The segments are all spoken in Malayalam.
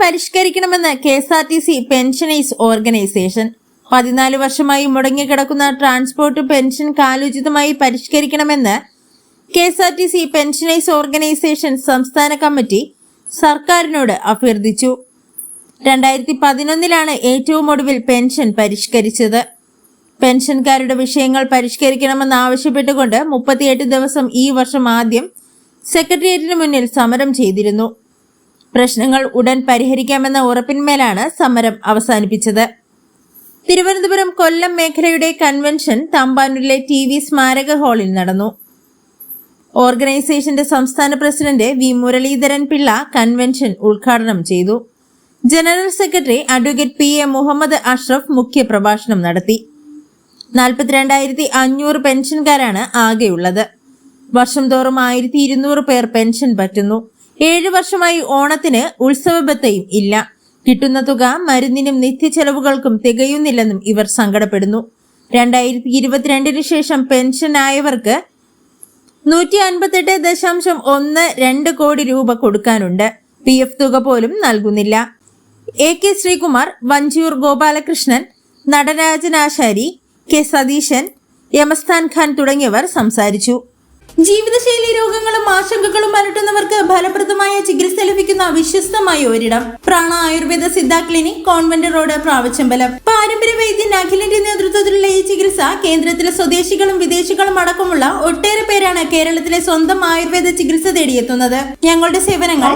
പരിഷ്കരിക്കണമെന്ന് K S R T C pensioners organisation. പതിനാല് വർഷമായി മുടങ്ങിക്കിടക്കുന്ന ട്രാൻസ്പോർട്ട് പെൻഷൻ കാലോചിതമായി പരിഷ്കരിക്കണമെന്ന് K S R T C pensioners organisation സംസ്ഥാന കമ്മിറ്റി സർക്കാരിനോട് അഭ്യർത്ഥിച്ചു. രണ്ടായിരത്തി പതിനൊന്നിലാണ് ഏറ്റവും ഒടുവിൽ പെൻഷൻ പരിഷ്കരിച്ചത്. പെൻഷൻകാരുടെ വിഷയങ്ങൾ പരിഷ്കരിക്കണമെന്ന് ആവശ്യപ്പെട്ടുകൊണ്ട് മുപ്പത്തിയെട്ട് ദിവസം ഈ വർഷം ആദ്യം സെക്രട്ടേറിയറ്റിന് മുന്നിൽ സമരം ചെയ്തിരുന്നു. പ്രശ്നങ്ങൾ ഉടൻ പരിഹരിക്കാമെന്ന ഉറപ്പിന്മേലാണ് സമരം അവസാനിപ്പിച്ചത്. തിരുവനന്തപുരം കൊല്ലം മേഖലയുടെ കൺവെൻഷൻ തമ്പാനൂരിലെ ടി വി സ്മാരക ഹാളിൽ നടന്നു. ഓർഗനൈസേഷന്റെ സംസ്ഥാന president V Muraleedharan Pillai convention ഉദ്ഘാടനം ചെയ്തു. General secretary advocate P A Muhammad Ashraf മുഖ്യപ്രഭാഷണം നടത്തി. നാൽപ്പത്തിരണ്ടായിരത്തി അഞ്ഞൂറ് പെൻഷൻകാരാണ് ആകെയുള്ളത്. വർഷം തോറും ആയിരത്തി ഇരുന്നൂറ് പേർ പെൻഷൻ പറ്റുന്നു. ഏഴു വർഷമായി ഓണത്തിന് ഉത്സവബത്തയും ഇല്ല. കിട്ടുന്ന തുക മരുന്നിനും നിത്യച്ചെലവുകൾക്കും തികയുന്നില്ലെന്നും ഇവർ സങ്കടപ്പെടുന്നു. രണ്ടായിരത്തി ഇരുപത്തിരണ്ടിന് ശേഷം പെൻഷൻ ആയവർക്ക് നൂറ്റി അൻപത്തെട്ട് ദശാംശം ഒന്ന് രണ്ട് കോടി രൂപ കൊടുക്കാനുണ്ട്. പി എഫ് തുക പോലും നൽകുന്നില്ല. A K Sreekumar Vanchiyoor Gopalakrishnan Natarajan Asari K Satheeshan യമസ്ഥാൻ Khan തുടങ്ങിയവർ സംസാരിച്ചു. ജീവിതശൈലി രോഗങ്ങളും ആശങ്കകളും അലട്ടുന്നവർക്ക് ഫലപ്രദമായ ചികിത്സ ലഭിക്കുന്ന വിശ്വസ്തമായ ഒരിടം. Prana Ayurveda Siddha clinic convent road Pravachambalam പാരമ്പര്യ വൈദ്യൻ അഖിലിന്റെ നേതൃത്വത്തിലുള്ള ഈ ചികിത്സ കേന്ദ്രത്തിലെ സ്വദേശികളും വിദേശികളും അടക്കമുള്ള ഒട്ടേറെ പേരാണ് കേരളത്തിലെ സ്വന്തം ആയുർവേദ ചികിത്സ തേടിയെത്തുന്നത്. ഞങ്ങളുടെ സേവനങ്ങൾ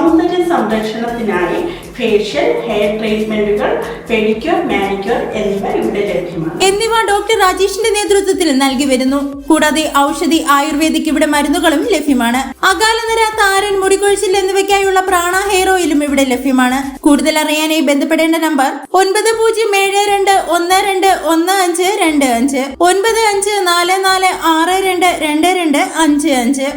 സംരക്ഷണത്തിനായി ഫേഷ്യൽ ഹെയർ ട്രീറ്റ്മെന്റുകൾ പെഡിക്യൂർ മാനിക്യൂർ എന്നിവ ഇവിടെ ലഭ്യമാണ്. എന്നിവ ഡോക്ടർ രാജേഷിന്റെ നേതൃത്വത്തിൽ നൽകി വരുന്നു. കൂടാതെ ഔഷധി ആയുർവേദിക് ഇവിടെ മരുന്നുകളും ലഭ്യമാണ്. അകാലനര താരൻ മുടികൊഴിച്ചിൽ എന്നിവയ്ക്കായുള്ള പ്രാണ ഹെയർ ഓയിലും ഇവിടെ ലഭ്യമാണ്. കൂടുതൽ അറിയാനായി ബന്ധപ്പെടേണ്ട നമ്പർ ഒൻപത് പൂജ്യം ഏഴ് രണ്ട് ഒന്ന് രണ്ട് ഒന്ന് അഞ്ച് രണ്ട് അഞ്ച് ഒൻപത് അഞ്ച് നാല് നാല് ആറ് രണ്ട് രണ്ട് രണ്ട് അഞ്ച് അഞ്ച്.